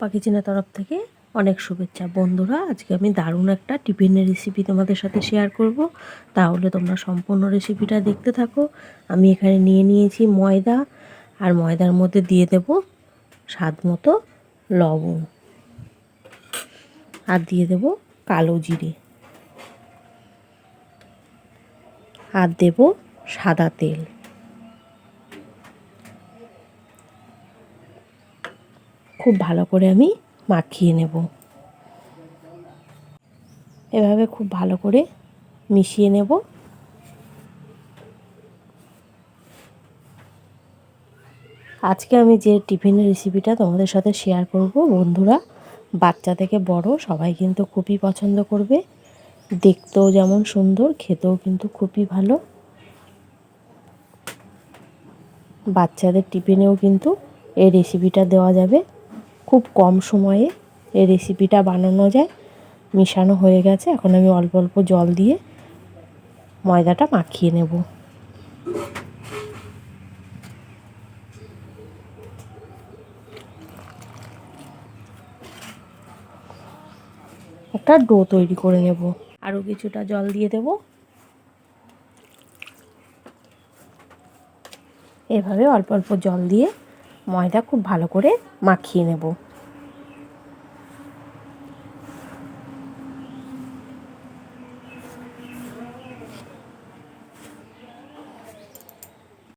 পম্পা কিচেনের তরফ থেকে অনেক শুভেচ্ছা। বন্ধুরা, আজকে আমি দারুণ একটা টিফিনের রেসিপি তোমাদের সাথে শেয়ার করব। তাহলে তোমরা সম্পূর্ণ রেসিপিটা দেখতে থাকো। আমি এখানে নিয়ে নিয়েছি ময়দা, আর ময়দার মধ্যে দিয়ে দেব স্বাদ মতো লবণ। আর দিয়ে দেব কালো জিরে। আর দেব সাদা তেল। খুব ভালো করে আমি মাখিয়ে নেব। এভাবে খুব ভালো করে মিশিয়ে নেব। আজকে আমি যে টিফিনের রেসিপিটা তোমাদের সাথে শেয়ার করব, বন্ধুরা, বাচ্চা থেকে বড়, সবাই কিন্তু খুবই পছন্দ করবে। দেখতেও যেমন সুন্দর, খেতেও কিন্তু খুবই ভালো। বাচ্চাদের টিফিনেও কিন্তু এই রেসিপিটা দেওয়া যাবে। খুব কম সময়ে এই রেসিপিটা বানানো যায়। মিশানো হয়ে গেছে। এখন আমি অল্প অল্প জল দিয়ে ময়দাটা মাখিয়ে নেব। একটা ডো তৈরি করে নেব। আরও কিছুটা জল দিয়ে দেব। এভাবে অল্প অল্প জল দিয়ে ময়দা খুব ভালো করে মাখিয়ে নেব।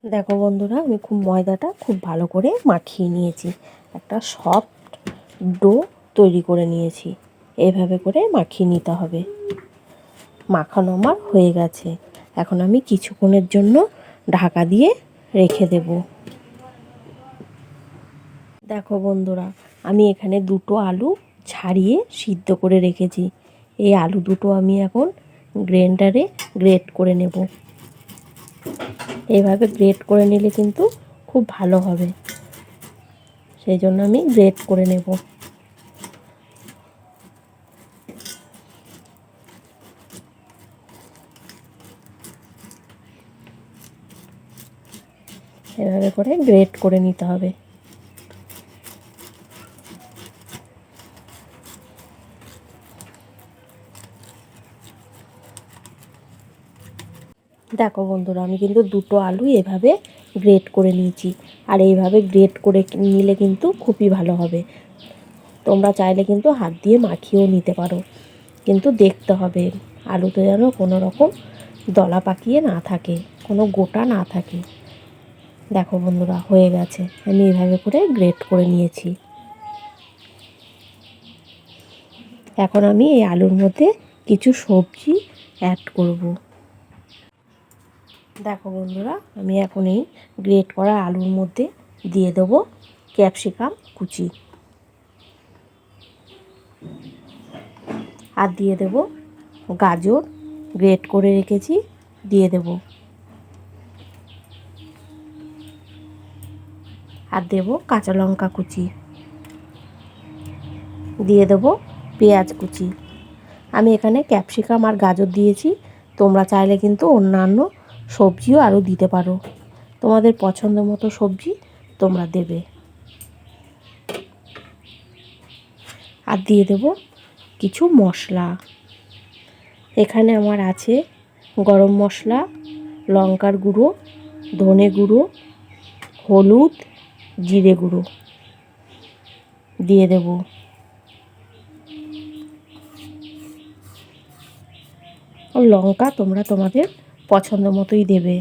দেখো বন্ধুরা, আমি খুব ময়দাটা খুব ভালো করে মাখিয়ে নিয়েছি। একটা সফট ডো তৈরি করে নিয়েছি। এভাবে করে মাখিয়ে নিতে হবে। মাখানো আমার হয়ে গেছে। এখন আমি কিছুক্ষণের জন্য ঢাকা দিয়ে রেখে দেবো। দেখো বন্ধুরা, আমি এখানে দুটো আলু ছাড়িয়ে সিদ্ধ করে রেখেছি। এই আলু দুটো আমি এখন গ্রেন্ডারে গ্রেট করে নেব। এভাবে গ্রেট করে নিলে কিন্তু খুব ভালো হবে। সেই জন্য আমি গ্রেট করে নেব। এভাবে করে গ্রেট করে নিতে হবে। দেখো বন্ধুরা, আমি কিন্তু দুটো আলু এভাবে গ্রেট করে নিয়েছি। আর এইভাবে গ্রেট করে নিলে কিন্তু খুবই ভালো হবে। তোমরা চাইলে কিন্তু হাত দিয়ে মাখিয়েও নিতে পারো। কিন্তু দেখতে হবে, আলুতে যেন কোনো রকম দলা পাকিয়ে না থাকে, কোনো গোটা না থাকে। দেখো বন্ধুরা, হয়ে গেছে। আমি এভাবে করে গ্রেট করে নিয়েছি। এখন আমি এই আলুর মধ্যে কিছু সবজি অ্যাড করব। দেখো বন্ধুরা, আমি এখন এই গ্রেট করা আলুর মধ্যে দিয়ে দেবো ক্যাপসিকাম কুচি। আর দিয়ে দেব গাজর, গ্রেট করে রেখেছি, দিয়ে দেব। আর দেব কাঁচা লঙ্কা কুচি। দিয়ে দেব পেঁয়াজ কুচি। আমি এখানে ক্যাপসিকাম আর গাজর দিয়েছি, তোমরা চাইলে কিন্তু অন্যান্য সবজিও আরও দিতে পারো। তোমাদের পছন্দ মতো সবজি তোমরা দেবে। আর দিয়ে দেব কিছু মশলা। এখানে আমার আছে গরম মশলা, লঙ্কার গুঁড়ো, ধনে গুঁড়ো, হলুদ, জিরে গুঁড়ো দিয়ে দেব। লঙ্কা তোমরা তোমাদের পছন্দ মতোই দেবে।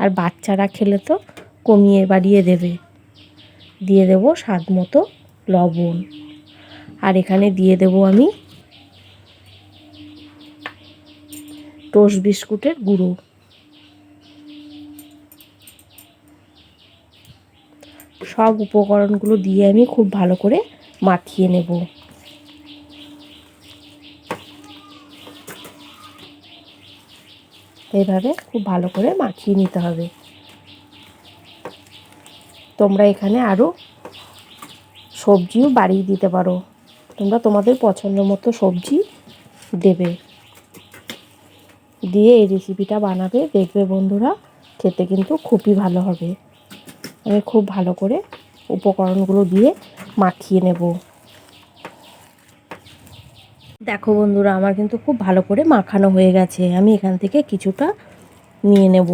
আর বাচ্চারা খেলে তো কমিয়ে বাড়িয়ে দেবে। দিয়ে দেবো স্বাদ মতো লবণ। আর এখানে দিয়ে দেবো আমি টোস্ট বিস্কুটের গুঁড়ো। সব উপকরণগুলো দিয়ে আমি খুব ভালো করে মাখিয়ে নেব। এইভাবে খুব ভালো করে মাখিয়ে নিতে হবে। তোমরা এখানে আরও সবজিও বাড়িয়ে দিতে পারো। তোমরা তোমাদের পছন্দ মতো সবজি দেবে। দিয়ে এই রেসিপিটা বানাবে। দেখবে বন্ধুরা, খেতে কিন্তু খুবই ভালো হবে। আমি খুব ভালো করে উপকরণগুলো দিয়ে মাখিয়ে নেব। দেখো বন্ধুরা, আমার কিন্তু খুব ভালো করে মাখানো হয়ে গেছে। আমি এখান থেকে কিছুটা নিয়ে নেব।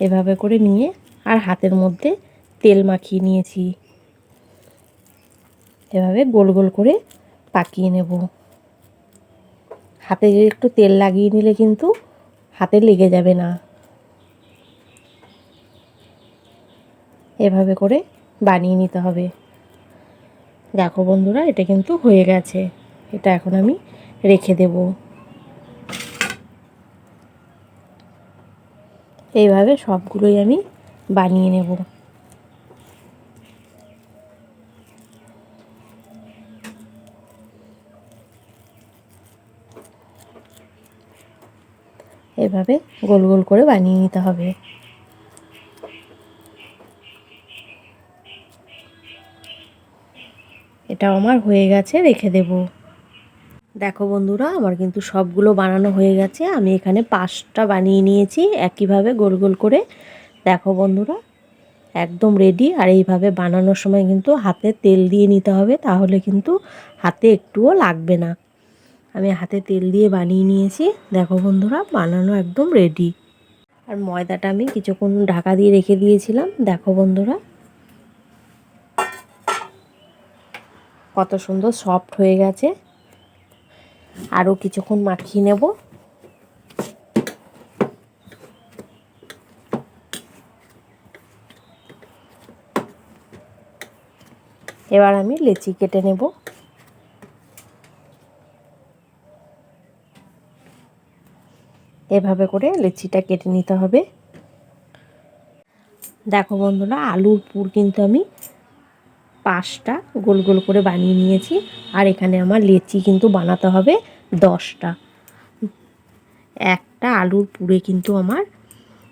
এভাবে করে নিয়ে আর হাতের মধ্যে তেল মাখিয়ে নিয়েছি। এভাবে গোল গোল করে পাকিয়ে নেব। হাতে যদি একটু তেল লাগিয়ে নিলে কিন্তু হাতে লেগে যাবে না। এভাবে করে বানিয়ে নিতে হবে। দেখো বন্ধুরা, এটা কিন্তু হয়ে গেছে। এটা এখন আমি রেখে দেব। এইভাবে সবগুলোই আমি বানিয়ে নেব। এভাবে গোল গোল করে বানিয়ে নিতে হবে। এটা আমার হয়ে গেছে, রেখে দেব। দেখো বন্ধুরা, আমার কিন্তু সবগুলো বানানো হয়ে গেছে। আমি এখানে পাঁচটা বানিয়ে নিয়েছি একইভাবে গোল গোল করে। দেখো বন্ধুরা, একদম রেডি আর এইভাবে বানানোর সময় কিন্তু হাতে তেল দিয়ে নিতে হবে, তাহলে কিন্তু হাতে একটুও লাগবে না। আমি হাতে তেল দিয়ে বানিয়ে নিয়েছি। দেখো বন্ধুরা, বানানো একদম রেডি আর ময়দাটা আমি কিছুক্ষণ ঢাকা দিয়ে রেখে দিয়েছিলাম। দেখো বন্ধুরা কত সুন্দর সফট হয়ে গেছে। আরও কিছুক্ষণ মাখিয়ে নেব। এবার আমি লেচি কেটে নেব। এভাবে করে লেচিটা কেটে নিতে হবে। দেখো বন্ধুরা, আলুর পুর কিন্তু আমি পাঁচটা গোল গোল করে বানিয়ে নিয়েছি। আর এখানে আমার লেচি কিন্তু বানাতে হবে দশটা। একটা আলুর পুরে কিন্তু আমার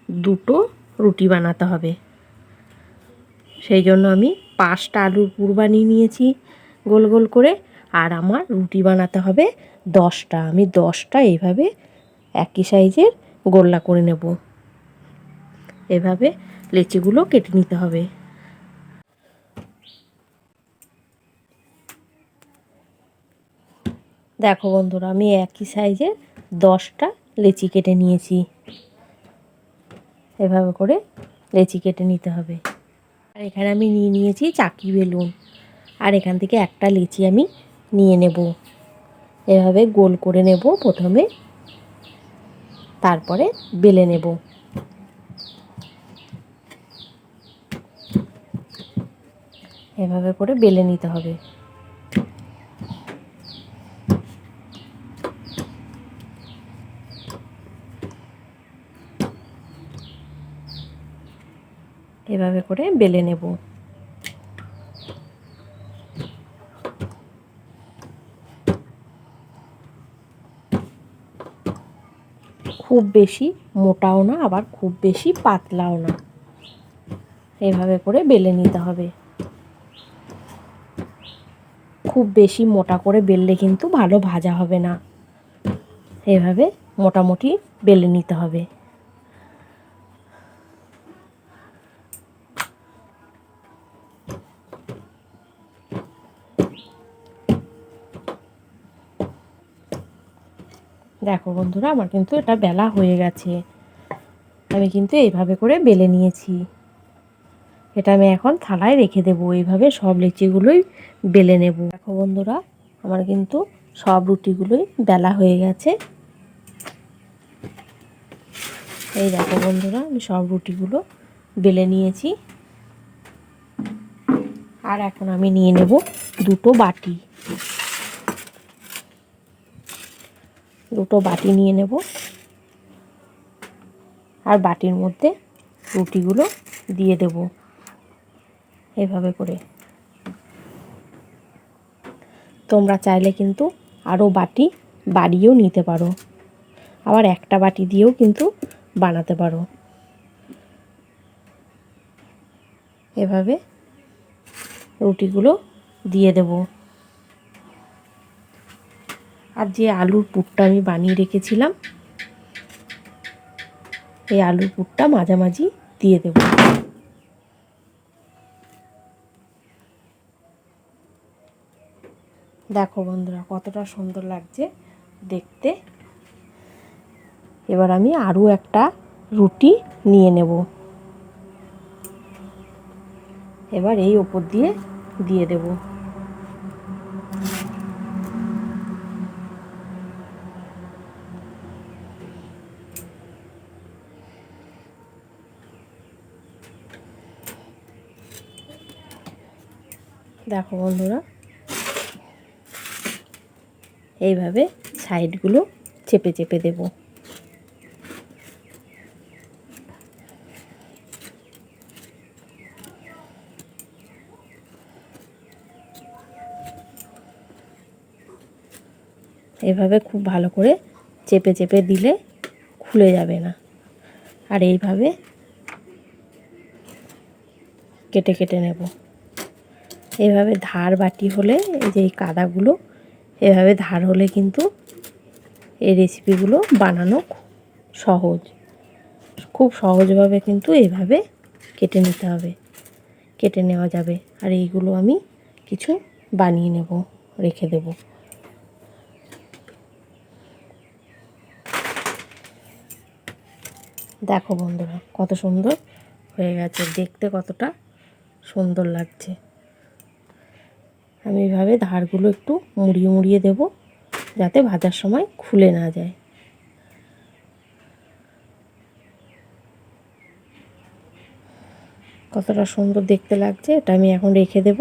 দুটো রুটি বানাতে হবে। সেই জন্য আমি পাঁচটা আলুর পুর বানিয়ে নিয়েছি গোল গোল করে। আর আমার রুটি বানাতে হবে দশটা। আমি দশটা এইভাবে একই সাইজের গোল্লা করে নেব। এভাবে লেচিগুলো কেটে নিতে হবে। দেখো বন্ধুরা, আমি একই সাইজের দশটা লেচি কেটে নিয়েছি। এভাবে করে লেচি কেটে নিতে হবে। আর এখানে আমি নিয়ে নিয়েছি চাকি বেলুন। আর এখান থেকে একটা লেচি আমি নিয়ে নেব। এভাবে গোল করে নেব প্রথমে। তারপরে বেলে নেব। এভাবে করে বেলে নিতে হবে। এভাবে করে বেলে নেব। খুব বেশি মোটাও না, আবার খুব বেশি পাতলাও না। এভাবে করে বেলে নিতে হবে। খুব বেশি মোটা করে বেললে কিন্তু ভালো ভাজা হবে না। এভাবে মোটামুটি বেলে নিতে হবে। দেখো বন্ধুরা, আমার কিন্তু এটা বেলা হয়ে গেছে। আমি কিন্তু এইভাবে করে বেলে নিয়েছি। এটা আমি এখন থালায় রেখে দেবো, এইভাবে সব লিচিগুলোই বেলে নেব। দেখো বন্ধুরা, আমার কিন্তু সব রুটিগুলোই বেলা হয়ে গেছে। এই দেখো বন্ধুরা, আমি সব রুটিগুলো বেলে নিয়েছি। আর এখন আমি নিয়ে নেব দুটো বাটি। দুটো বাটি নিয়ে নেব। আর বাটির মধ্যে রুটিগুলো দিয়ে দেব এভাবে করে। তোমরা চাইলে কিন্তু আরও বাটি বাড়িয়েও নিতে পারো। আবার একটা বাটি দিয়েও কিন্তু বানাতে পারো। এভাবে রুটিগুলো দিয়ে দেবো। আর যে আলুর পুরটা আমি বানিয়ে রেখেছিলাম, এই আলুর পুরটা মাঝামাঝি দিয়ে দেব। দেখো বন্ধুরা, কতটা সুন্দর লাগছে দেখতে। এবার আমি আরও একটা রুটি নিয়ে নেব। এবার এই ওপর দিয়ে দিয়ে দেবো। দেখো বন্ধুরা। এইভাবে সাইডগুলো চেপে চেপে দেব। এভাবে খুব ভালো করে চেপে চেপে দিলে খুলে যাবে না। আর এইভাবে কেটে কেটে নেব। এইভাবে ধার বাটি হলে, এই যে এই কাদাগুলো, এভাবে ধার হলে কিন্তু এই রেসিপিগুলো বানানো সহজ। খুব সহজভাবে কিন্তু এভাবে কেটে নিতে হবে, কেটে নেওয়া যাবে। আর এইগুলো আমি কিছু বানিয়ে নেব, রেখে দেব। দেখো বন্ধুরা, কত সুন্দর হয়ে গেছে। দেখতে কতটা সুন্দর লাগছে। আমি এভাবে ধারগুলো একটু মুড়িয়ে মুড়িয়ে দেব, যাতে ভাজার সময় খুলে না যায়। কতটা সুন্দর দেখতে লাগছে, এটা আমি এখন রেখে দেব।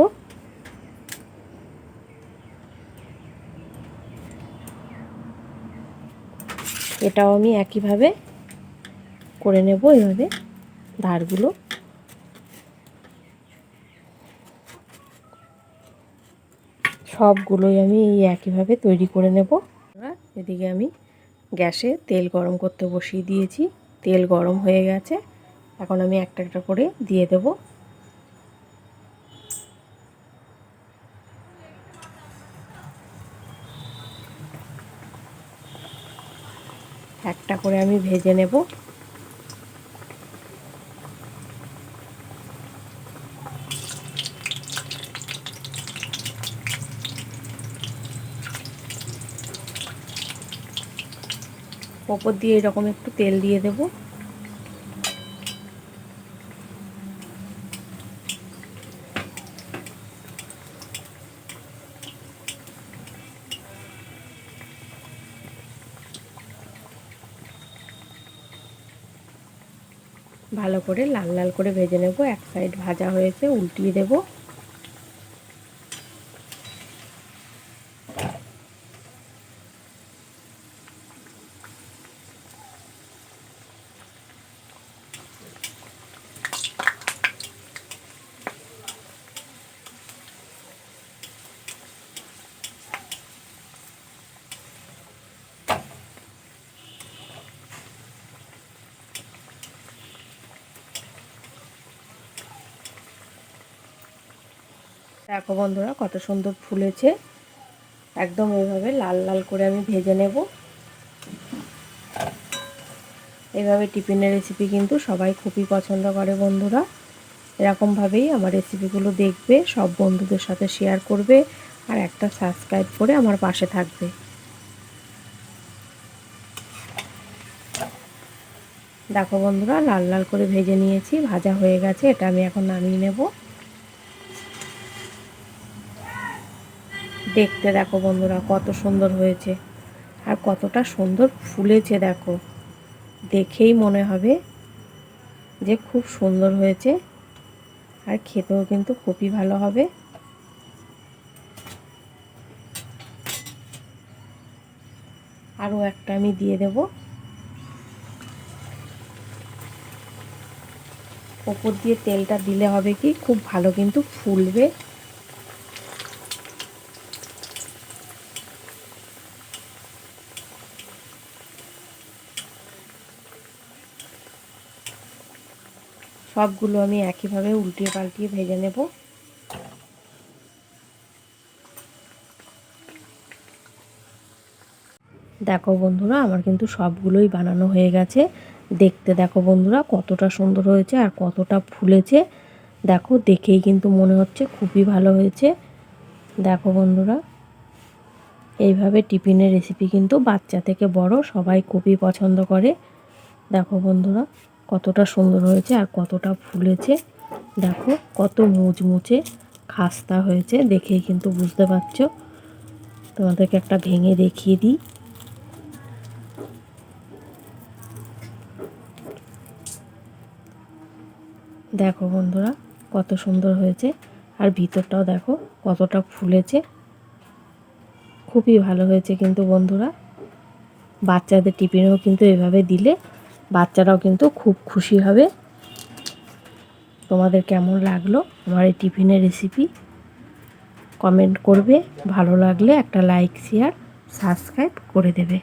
এটাও আমি একইভাবে করে নেব এভাবে ধারগুলো। সবগুলোই আমি এই একইভাবে তৈরি করে নেব। এদিকে আমি গ্যাসে তেল গরম করতে বসিয়ে দিয়েছি। তেল গরম হয়ে গেছে। এখন আমি একটা একটা করে দিয়ে দেব। একটা করে আমি ভেজে নেব। ওপর দিয়ে এরকম একটু তেল দিয়ে দেব। ভালো করে লাল লাল করে ভেজে নেব। এক সাইড ভাজা হয়েছে, উল্টিয়ে দেবো। দেখো বন্ধুরা, কত সুন্দর ফুলেছে। একদম এইভাবে লাল লাল করে আমি ভেজে নেব। এভাবে টিফিনের রেসিপি কিন্তু সবাই খুবই পছন্দ করে বন্ধুরা। এরকমভাবেই আমার রেসিপিগুলো দেখবে, সব বন্ধুদের সাথে শেয়ার করবে আর একটা সাবস্ক্রাইব করে আমার পাশে থাকবে। দেখো বন্ধুরা, লাল লাল করে ভেজে নিয়েছি, ভাজা হয়ে গেছে, এটা আমি এখন নামিয়ে নেব। দেখতে দেখো বন্ধুরা, কত সুন্দর হয়েছে। আর কতটা সুন্দর ফুলেছে দেখো। দেখেই মনে হবে যে খুব সুন্দর হয়েছে। আর খেতেও কিন্তু খুবই ভালো হবে। আরও একটা আমি দিয়ে দেব। ওপর দিয়ে তেলটা দিলে হবে কি, খুব ভালো কিন্তু ফুলবে। সবগুলো আমি একইভাবে উল্টিয়ে পাল্টিয়ে ভেজে নেব। দেখো বন্ধুরা, আমার কিন্তু সবগুলোই বানানো হয়ে গেছে। দেখতে দেখো বন্ধুরা, কতটা সুন্দর হয়েছে আর কতটা ফুলেছে। দেখো, দেখেই কিন্তু মনে হচ্ছে খুবই ভালো হয়েছে। দেখো বন্ধুরা, এইভাবে টিফিনের রেসিপি কিন্তু বাচ্চা থেকে বড় সবাই খুবই পছন্দ করে। দেখো বন্ধুরা। কতটা সুন্দর হয়েছে আর কতটা ফুলেছে। দেখো, কত মুচমুচে খাস্তা হয়েছে দেখেই কিন্তু বুঝতে পারছ। তোমাদেরকে একটা ভেঙে দেখিয়ে দিই। দেখো বন্ধুরা, কত সুন্দর হয়েছে। আর ভিতরটাও দেখো, কতটা ফুলেছে। খুবই ভালো হয়েছে কিন্তু বন্ধুরা। বাচ্চাদের টিফিনেও কিন্তু এভাবে দিলে বাচ্চারাও কিন্তু খুব খুশি হবে। তোমাদের কেমন লাগল আমার এই টিফিনের রেসিপি কমেন্ট করবে, ভালো লাগলে একটা লাইক শেয়ার সাবস্ক্রাইব করে দেবে।